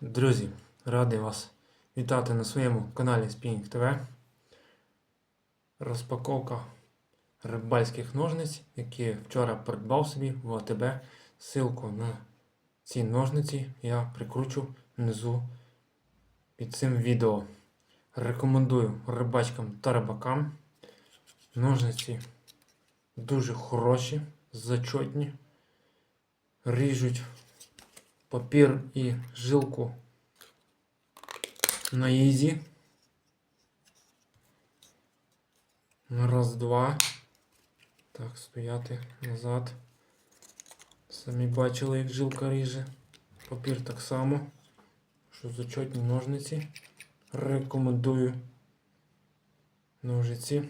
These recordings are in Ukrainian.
Друзі, радий вас вітати на своєму каналі Spinning TV. Розпаковка рибальських ножниць, які вчора придбав собі в АТБ. Ссылку на ці ножниці я прикручу внизу під цим відео. Рекомендую рибачкам та рибакам. Ножниці дуже хороші, зачетні, ріжуть папір і жилку на ізі. Раз, два. Так, стояти назад. Самі бачили, як жилка ріже. Папір так само. Що зачетні ножниці. Рекомендую ножиці.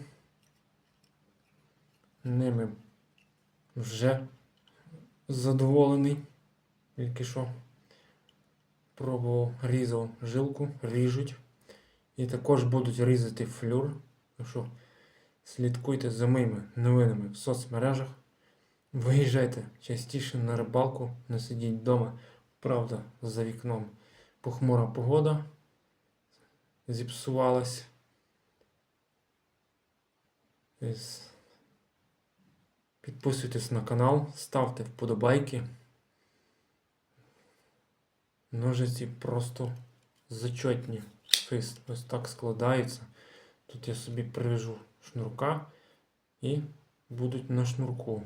Ними вже задоволений. Тільки що пробував, різав жилку, ріжуть. І також будуть різати флюр. Так що слідкуйте за моїми новинами в соцмережах. Виїжджайте частіше на рибалку, не сидіть вдома. Правда, за вікном похмура погода зіпсувалась. Підписуйтесь на канал, ставте вподобайки. Ножиці просто зачетні. Фист. Ось так складається. Тут я собі привяжу шнурка і будуть на шнурку.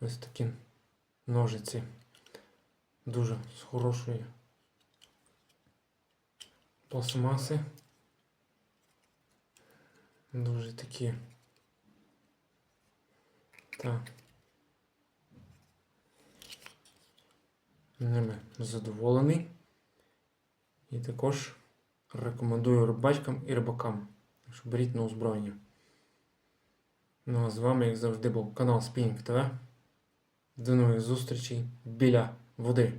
Ось такі ножиці. Дуже з хорошої пластмаси. Дуже такі. Так. Ними задоволений. І також рекомендую рибачкам і рибакам. Що беріть на озброєння. Ну а з вами, як завжди, був канал Spinning TV. До нових зустрічей біля води.